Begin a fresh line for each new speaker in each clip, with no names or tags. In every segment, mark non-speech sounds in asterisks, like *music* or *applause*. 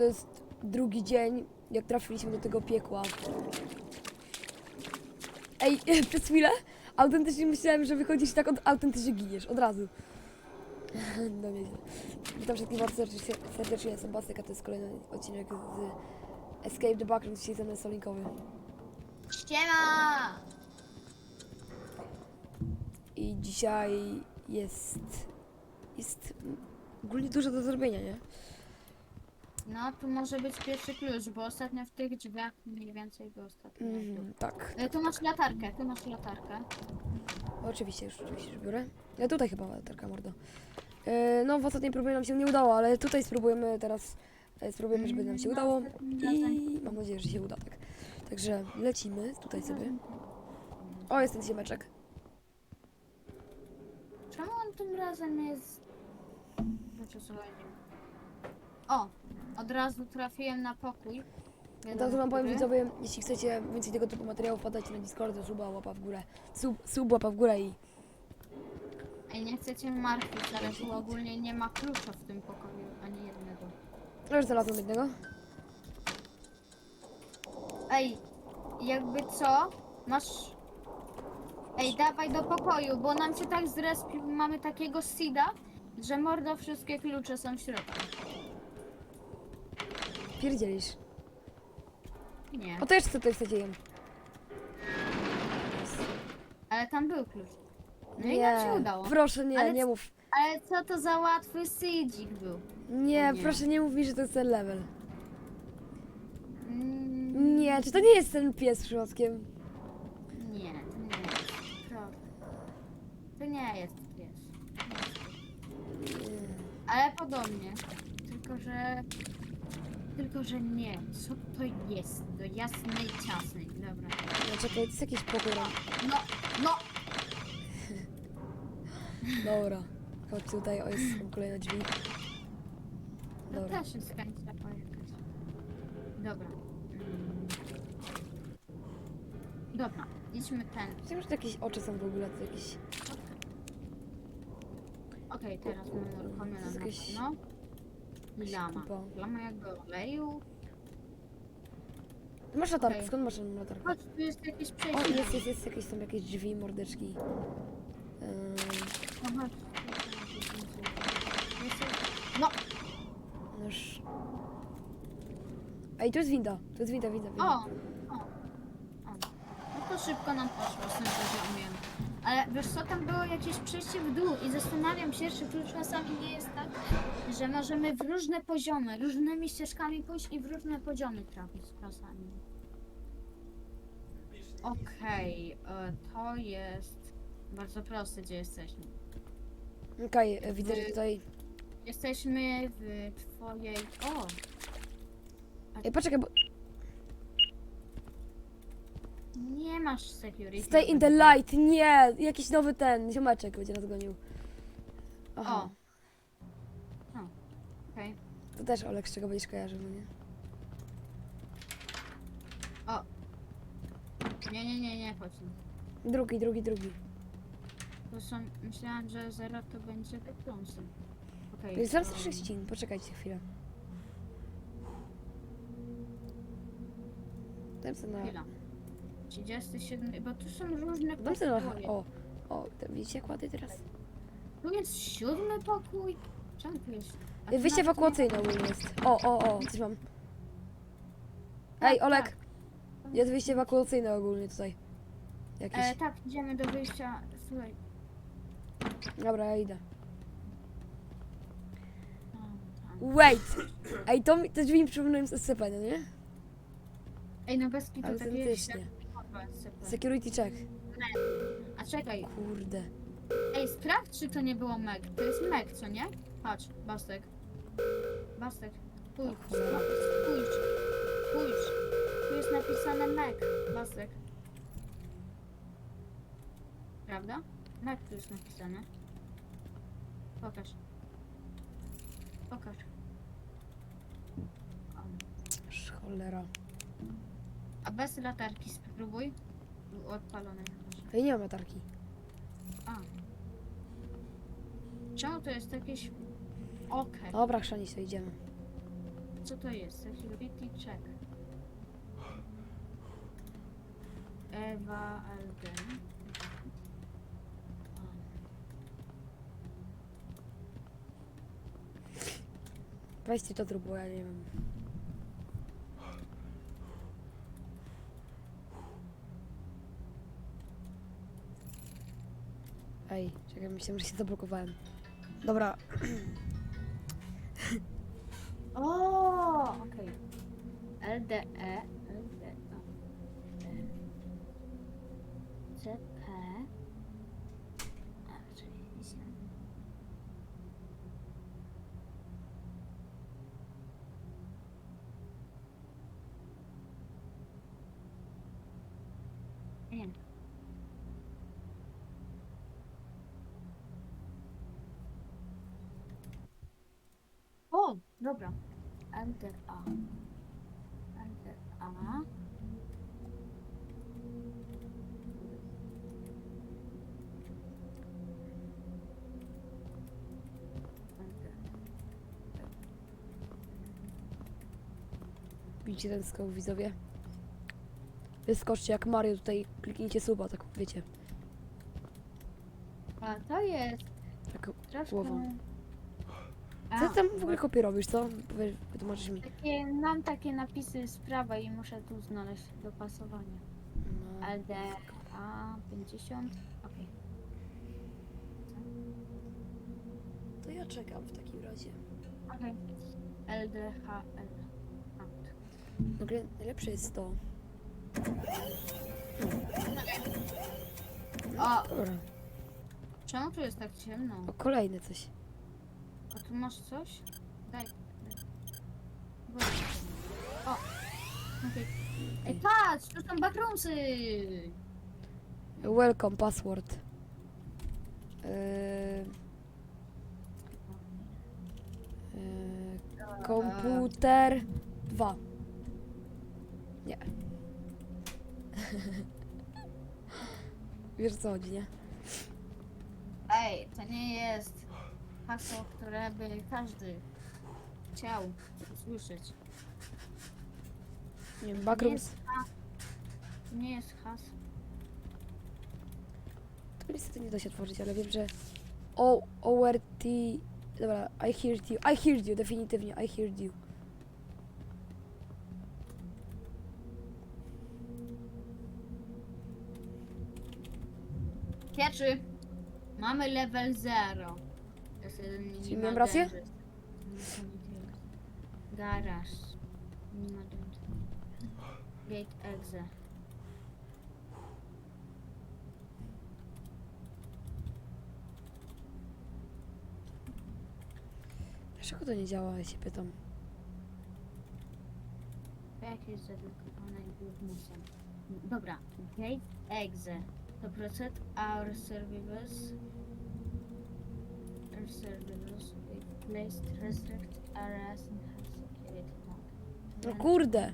To jest drugi dzień, jak trafiliśmy do tego piekła. Ej, *laughs* przez chwilę autentycznie myślałem, że wychodzisz tak od autentycznie giniesz, od razu. *laughs* No nieźle. Witam wszystkich bardzo serdecznie, serdecznie jestem Bastek, a to jest kolejny odcinek z Escape the Backroom, dzisiaj ze mną Solinkowy.
Ściema!
I dzisiaj jest... jest ogólnie dużo do zrobienia, nie?
No, tu może być pierwszy klucz, bo ostatnio w tych drzwiach mniej więcej było ostatnio.
Mhm, tak.
E, Tu masz latarkę, tu masz latarkę.
Oczywiście, już oczywiście, że biorę. Ja tutaj chyba latarka mordo. E, no w ostatniej próbie nam się nie udało, ale tutaj spróbujemy teraz, e, spróbujemy, żeby nam się
No,
udało i
razem-
mam nadzieję, że się uda, tak. Także lecimy tutaj sobie. O, jest ten ziemeczek.
Czemu on tym razem jest... Znaczy, chodzi? O! Od razu trafiłem na pokój.
Od razu wam powiem
Który?
widzowie, jeśli chcecie więcej tego typu materiałów, wpadajcie na Discorda, suba, łapa w górę. Sub, sub łapa w górę i...
Ej, nie chcecie martwić, ale tu ogólnie nie ma klucza w tym pokoju, ani jednego.
Już znalazłem jednego.
Ej, jakby co? Masz... Ej, dawaj do pokoju, bo nam się tak zrespił, mamy takiego sida, że mordo wszystkie klucze są w środku.
Pierdzielisz.
Nie,
O, to jeszcze co tutaj chcecie jem.
ale tam był klucz. No i nam się udało.
proszę nie,
Ale
nie
c-
mów.
Ale co to za łatwy sidzik był?
Nie,
nie.
proszę nie mów mi, że to jest ten level.
Mm,
Nie, czy to nie jest ten pies przypadkiem?
Nie, to nie jest. Prawda. To nie jest pies. Ale podobnie. Tylko, że... Tylko, że nie. Co to jest? Do jasnej ciasnej. Dobra.
No czekaj, to jest jakiś pokój.
No, no!
Dobra. Chodź tutaj, o jest są kolejne drzwi.
To
Dobra.
też jest kańca jakaś. Dobra. Mm. Dobra, idźmy ten.
Wiem, że to jakieś oczy są w ogóle, to jakieś...
Okej, teraz mamy uruchomione na
Jakieś-
pewno. I lama.
kupa.
Lama jakby oleju.
Ty Masz latarkę,
Okej.
skąd masz latarkę?
Chodź, tu jest jakieś
O,
przejście.
jest, jest, jest, jakieś są jakieś drzwi, mordeczki. Ym,
No chodź. Jest- No!
no już... Ej, tu jest winda, tu jest winda, winda, winda.
O! O! o. No to szybko nam poszło z tym poziomem. Ale wiesz co, tam było jakieś przejście w dół i zastanawiam się, czy tu czasami nie jest tak, że możemy w różne poziomy, różnymi ścieżkami pójść i w różne poziomy trafić czasami. Okej, e, to jest bardzo proste, gdzie jesteśmy.
Okej, e, widzę, że
Wy-
tutaj...
Jesteśmy w twojej... O!
Ej, poczekaj, bo...
Nie masz security.
Stay in the light, nie! Jakiś nowy ten, ziomeczek będzie nas gonił. Aha,
O. Okej.
to też Olek, z czego będziesz kojarzył, no nie?
O. Nie, nie, nie, nie, chodź.
Drugi, drugi, drugi.
To są, myślałam, że zero to będzie te pląsy. Okej.
To jest zaraz
to-
sześcin, poczekajcie chwilę. Dam sobie na...
Chwila. 37, bo tu są różne
Dam sobie na...
pokoje.
O, o, te, widzicie, jak ładnie teraz?
Tu jest siódmy pokój. Czemu tu jest?
Wyjście ewakuacyjne ogólnie jest. O, o, o, coś mam.
nie-
Ej,
Tak,
Olek,
tak.
jest wyjście ewakuacyjne ogólnie tutaj. Jakieś.
E, tak, idziemy do wyjścia. Słuchaj.
Dobra, ja idę. Wait! Ej, to, mi- te drzwi mi przypominają z SCP, no nie?
Ej, no bez kitu
Autentycznie.
SCP.
Security check.
A czekaj,
Kurde.
Ej, sprawdź, czy to nie było Meg. To jest Meg, co nie? Patrz, Bastek. Bastek. Spójrz, spójrz, spójrz. Tu jest napisane Meg, Bastek. Prawda? Meg tu jest napisane. Pokaż. Pokaż.
Cholera.
A bez latarki spróbuj. Był odpalony.
Ej, nie mam latarki.
A. Czemu to jest jakieś... Okej.
Dobra, chrzanić to idziemy.
co to jest? Security check. Ewa LD.
Weźcie to zrób, bo ja nie wiem. Ej, czekaj, myślałem, że się zablokowałem. Dobra, *clears throat*
O, okej. LDE, LDE, CP, a, czyli misja. Nie. O, dobra. Enter A. Enter A.
Widzicie ten skok, widzowie? Wyskoczcie jak Mario tutaj, kliknijcie suba, tak wiecie.
A to jest
Tak,
troszkę...
Głową. Co ty tam w ogóle kopie robisz, co? Powiedz, wytłumaczysz mi.
Takie, mam takie napisy z prawa i muszę tu znaleźć dopasowanie.
No.
LD A 50. Okej.
To ja czekam w takim razie.
Okej. LDHL. Out.
W ogóle najlepsze jest to.
O,
Dobra.
czemu tu jest tak ciemno?
O, kolejne coś.
A tu masz coś? Daj. Bo- O! Okej. Ej, patrz! Tu są backroomsy!
Welcome, password. Yy, yy, komputer 2. Nie. *laughs* Wiesz o co chodzi, nie?
Ej, to nie jest hasło, które by każdy chciał usłyszeć.
Nie wiem,
nie
backrooms.
jest, ha- to nie jest hasło.
To niestety nie da się otworzyć, ale wiem, że O, ORT... Dobra, I heard you. I heard you, definitywnie, I heard you.
Pierwszy. Mamy level 0. Jest jeden
Czyli
minimal
miałem rację?
Garaż. Minimal. Gate exe.
Dlaczego to nie działa, ja się pytam.
Jak jest zadedykowane głównicą? Dobra. Gate exe. To process our services. We've placed restrict areas in high security mode.
No kurde!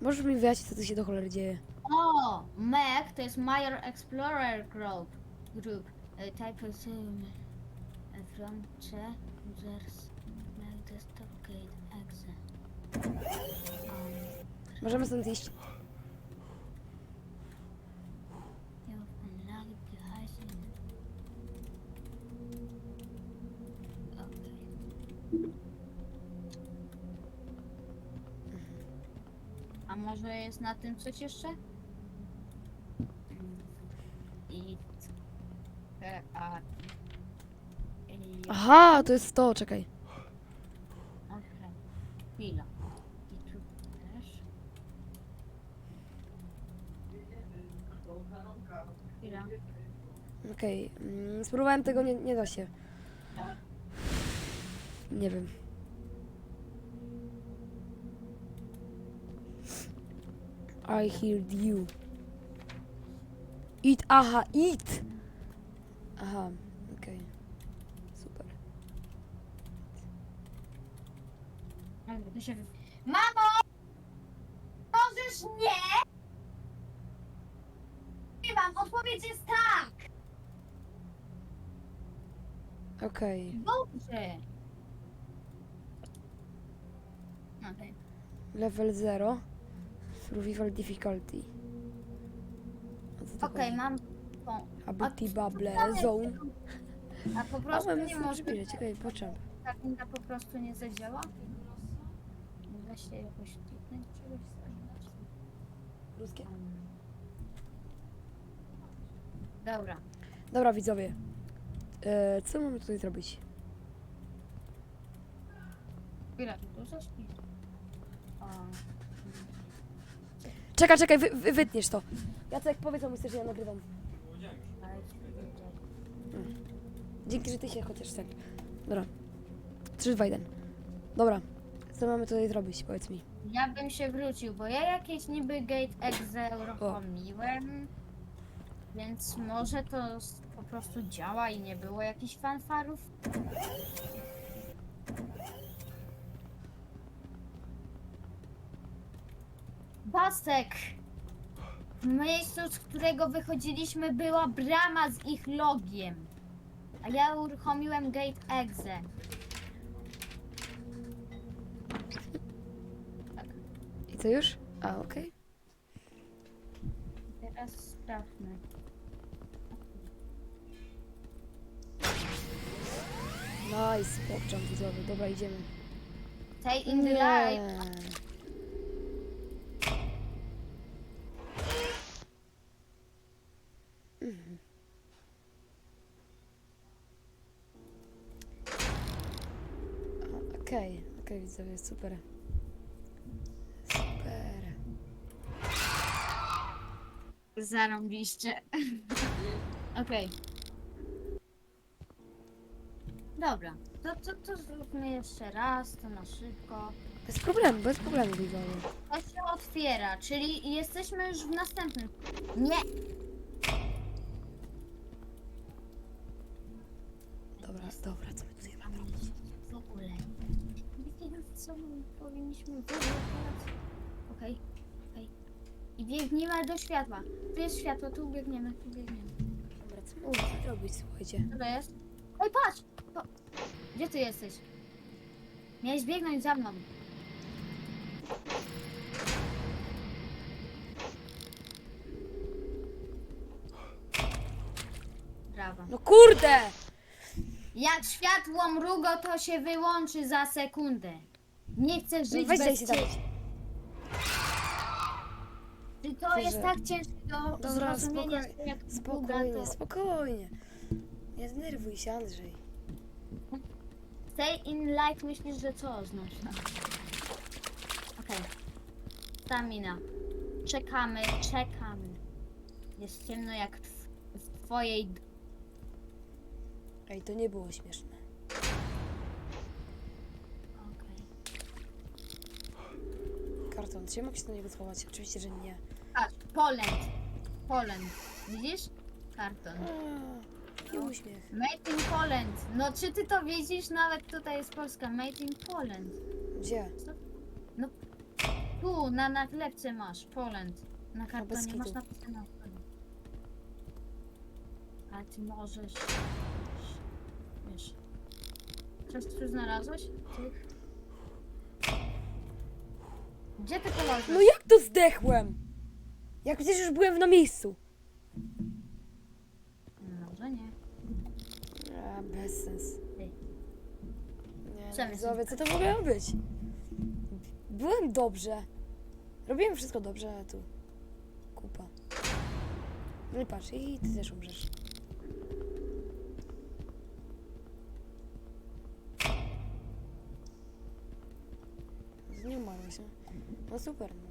Możesz mi wyjaśnić, co tu się do cholery dzieje?
O! MEG to jest Major Explorer Group. Group. Uh, type of uh, from C users MEG desktop gate exe.
Możemy stąd iść.
you've unlocked the high Okay. Może jest na tym coś jeszcze? I T A I
Aha, to jest to, czekaj.
Okej. Chwila. I tu też. Chwila.
Okej, mm, spróbowałem tego, nie, nie da się. Nie wiem. I heard you. Eat, aha, eat! Aha, okej. Super.
Dobra, to się... wy- Mamo! Możesz nie? Nie mam, odpowiedź jest tak!
Okej.
Dobrze. Okej.
Level 0. Survival difficulty. O co to
Okej,
chodzi?
mam tą.
Ability Bubble Zone.
A po
A
prostu
mamy
nie może.
przypileć, okej, po czym?
Ta kniga po prostu nie zadziała? Da się jakoś kliknąć czegoś zacząć?
Ruskie.
Dobra.
Dobra, widzowie. E, co mamy tutaj zrobić?
Chwila, tu zaśpię. O.
Czekaj, czekaj, wy, wy, wytniesz to. Jacek, powiedz mu, że ja nagrywam. Dzięki, że ty się chociaż tak. Dobra. 3, 2, 1. Dobra. Co mamy tutaj zrobić? Powiedz mi.
Ja bym się wrócił, bo ja jakieś niby gate exe uruchomiłem. Więc może to s- po prostu działa i nie było jakichś fanfarów. Basek! W miejscu, z którego wychodziliśmy, była brama z ich logiem. A ja uruchomiłem gate exe. Tak.
I co już? A, okej.
Teraz sprawdźmy.
Nice, popczam widzowie. Dobra, idziemy.
Stay in the light.
Widzowie, super. Super.
Zarąbiście. *laughs* Okej. Dobra, to, to, to zróbmy jeszcze raz, to na szybko.
Bez problemu, bez problemu widzowie.
To się otwiera, czyli jesteśmy już w następnym. Nie!
Dobra, dobra, co my tutaj mamy robić?
Co my powinniśmy wybrać. Okej, okej. I biegniemy do światła. Tu jest światło, tu biegniemy, tu biegniemy.
Dobra, co my tutaj robić, słuchajcie?
Co to jest? Oj, patrz! To... Gdzie ty jesteś? Miałeś biegnąć za mną. Brawo.
No kurde!
Jak światło mrugo, to się wyłączy za sekundę. Nie chcę żyć
weź daj
bez
się
ciebie.
zabić.
Czy to jest tak ciężkie do
Dobra,
zrozumienia,
spokoj-
jak
Spokojnie,
to...
spokojnie. Nie zdenerwuj się, Andrzej.
Stay in light myślisz, że co oznacza? Okej. Stamina. Czekamy, czekamy. Jest ciemno jak w, w twojej... d-
Ej, to nie było śmieszne.
Okej.
Karton, czy ja mogę się do niego schować? Oczywiście, że nie.
Patrz, Poland. Poland. Widzisz? Karton.
A, I uśmiech.
Made in Poland. No czy ty to widzisz? Nawet tutaj jest Polska. Made in Poland.
Gdzie?
No tu, na naklejce masz Poland. Na
bez
kartonie masz napisane Poland. Ale ty możesz... Wiesz... Coś tu znalazłeś? Ty... Gdzie ty położysz?
No jak to zdechłem? Jak przecież już byłem na miejscu.
Może nie.
A, bez sens.
Ty.
Nie,
Co
no, widzowie, co to ma być? Byłem dobrze. Robiłem wszystko dobrze, a tu kupa. No i patrz, i ty też umrzesz. Nie umarłeś, no. Super. No.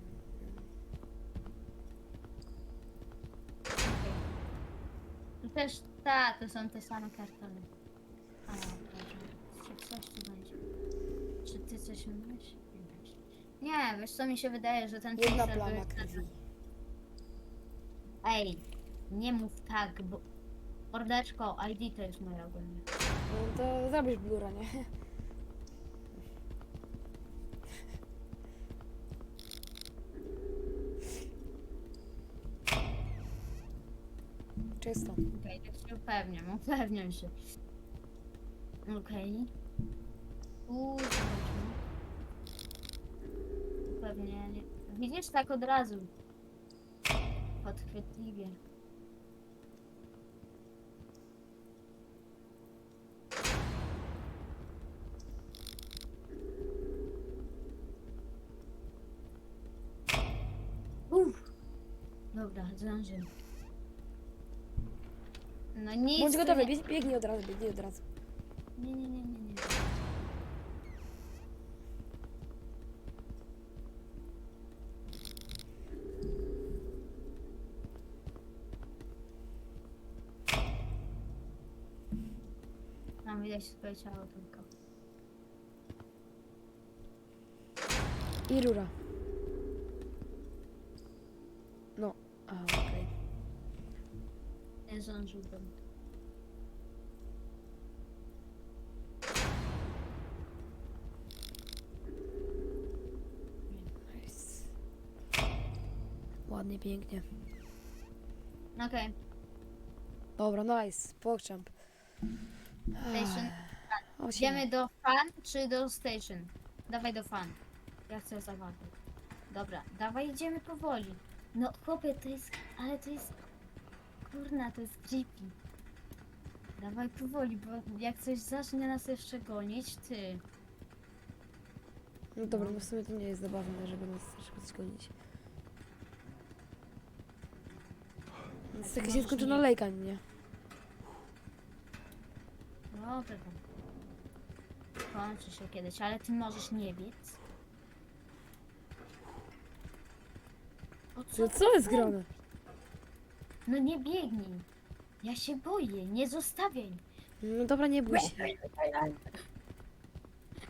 Też, ta, to są te same kartony. A, Boże, czy coś tu będzie? Czy ty coś mówisz? Nie, wiesz co mi się wydaje, że ten
Jedna
piksel
plama krwi.
Ej, nie mów tak, bo... Mordeczko, ID to jest moja ogólnie.
No to zrobisz blura, nie? Czysto.
Okej, tak się upewniam, upewniam się. Okej. Uuu, zobaczmy. Pewnie nie. Widzisz tak od razu. Podchwytliwie. Uff. Dobra, zdążymy. No nic.
Bądź
tu
gotowy,
nie-
bieg- biegnij od razu, biegnij od razu.
Nie, nie, nie,
Nice. Ładnie, pięknie.
Okej,
Dobra, nice. Pokrzamp.
station. Idziemy do fan czy do station? Dawaj do fan. Ja chcę zabawy. Dobra, dawaj idziemy powoli. No chłopie, to jest, ale to jest, kurna, to jest creepy. Dawaj powoli, bo jak coś zacznie nas jeszcze gonić, ty.
No dobra, no w sumie to nie jest zabawne, żeby nas troszkę gonić. To jest jakaś nieskończona
nie-
lejka, nie?
No to tam. Kończy się kiedyś, ale ty możesz nie biec. O
Co, co jest grane?
No nie biegnij. Ja się boję, nie zostawiaj.
No dobra, nie bój się.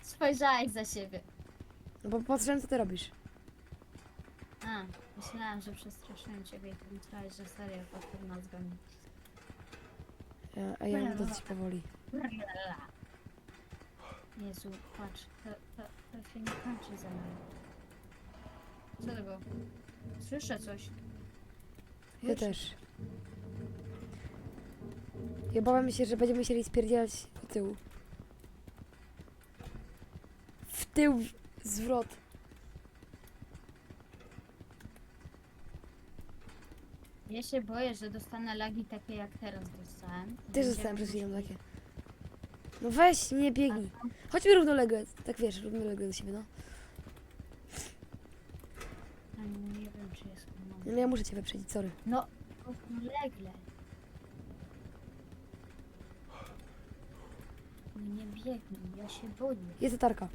Spojrzałeś za siebie.
No bo patrzyłem, co ty robisz.
A, myślałam, że przestraszyłem ciebie i pomyślałeś, że serio potwór nas goni.
A- A ja mam dosyć powoli.
Jezu, patrz, to, to, to się nie kończy za nami. Co to było? Słyszę coś.
Ja też. Ja bałem się, że będziemy musieli spierdzielać do tyłu. W tył, zwrot.
Ja się boję, że dostanę lagi takie jak teraz dostałem.
Też
Będziemy
dostałem przed chwilą
musieli-
takie. No weź, nie biegnij. Chodźmy równolegle. Tak wiesz, równolegle do siebie, no.
A Nie wiem, czy jest moment.
No ja muszę cię wyprzedzić, sorry.
No, równolegle. No nie biegnij, ja się boję.
Jest latarka.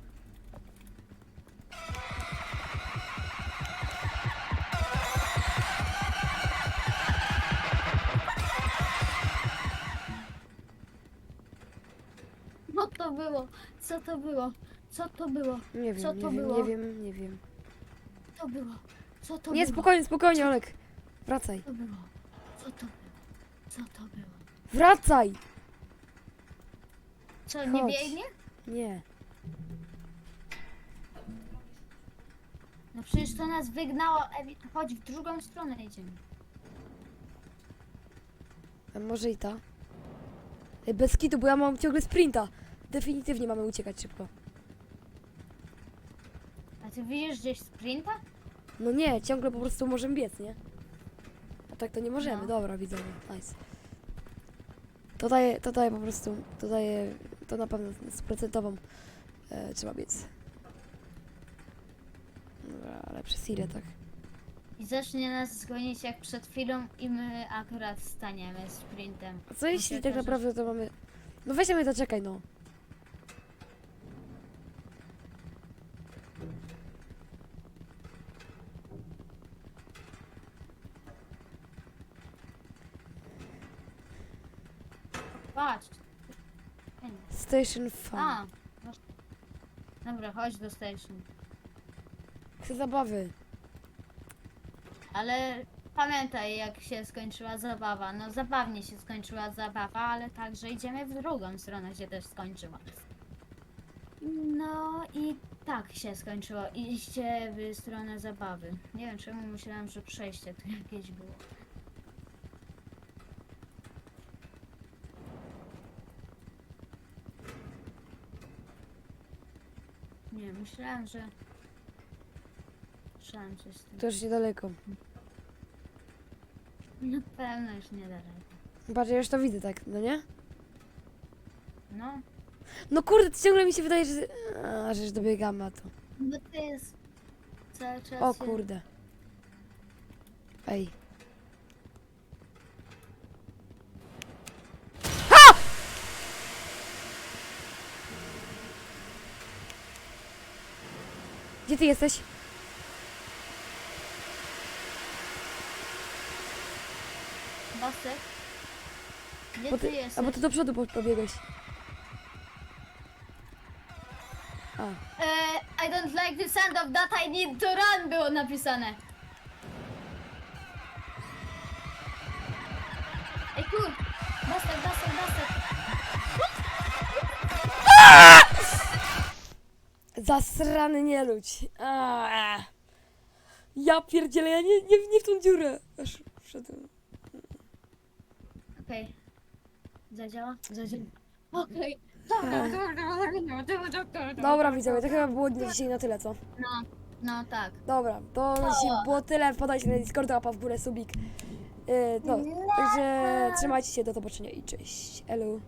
No to było? Co to było? Co to było?
Nie wiem,
Co
nie
to
wiem,
było?
nie wiem, nie wiem.
Co to było? Co to
Nie,
było?
spokojnie, spokojnie, Olek. Wracaj.
Co to było? Co to było? Co to było?
Wracaj!
Co, nie
Chodź.
biegnie?
Nie.
No przecież to nas wygnało. Ewi- Chodź, w drugą stronę idziemy.
A może i ta? Ej, bez kitu, bo ja mam ciągle sprinta. Definitywnie mamy uciekać szybko.
A ty widzisz gdzieś sprinta?
No nie, ciągle po prostu możemy biec, nie? Tak to nie możemy.
No.
Dobra, widzowie, nice. To daje, to daje po prostu, to daje, to na pewno z procentową e, trzeba biec. Dobra, ale przez ile tak?
I zacznie nas zgonić jak przed chwilą i my akurat staniemy sprintem.
A co jeśli tak naprawdę to mamy... No weźmy to, czekaj no.
Patrz.
Station fun.
A. no- Dobra, chodź do station.
Chcę zabawy.
Ale pamiętaj jak się skończyła zabawa. No zabawnie się skończyła zabawa, ale także idziemy w drugą stronę się też skończyła. No i tak się skończyło. Iście w stronę zabawy. Nie wiem czemu myślałam, że przejście tu jakieś było. Nie, myślałem, że... Myślałem z tym.
To już niedaleko.
Na pewno już niedaleko.
Patrz, ja już to widzę tak, no nie?
No,
No kurde, to ciągle mi się wydaje, że... A, że już dobiegamy, a to...
bo to jest cały czas...
O
się-
kurde. Ej. Gdzie ty jesteś?
Basek? Gdzie
Bo
ty,
ty,
jesteś?
a bo ty do przodu po- pobiegłeś. A,
E, I don't like the sound of that, I need to run było napisane. Ej kur, Basek, Basek, Basek.
Zasrany nieludź. A, ja pierdzielę, ja nie, nie, nie w tą dziurę. Aż wszedłem.
Okej. Zadziała? Zadziała. Okej.
Dobra widzowie, to chyba było na dzisiaj na tyle, co?
No, no tak.
Dobra, to na dzisiaj było tyle. Wpadajcie na Discorda, łapa w górę, subik. Yy, no, także trzymajcie się, do zobaczenia i cześć. Elu.
Elo.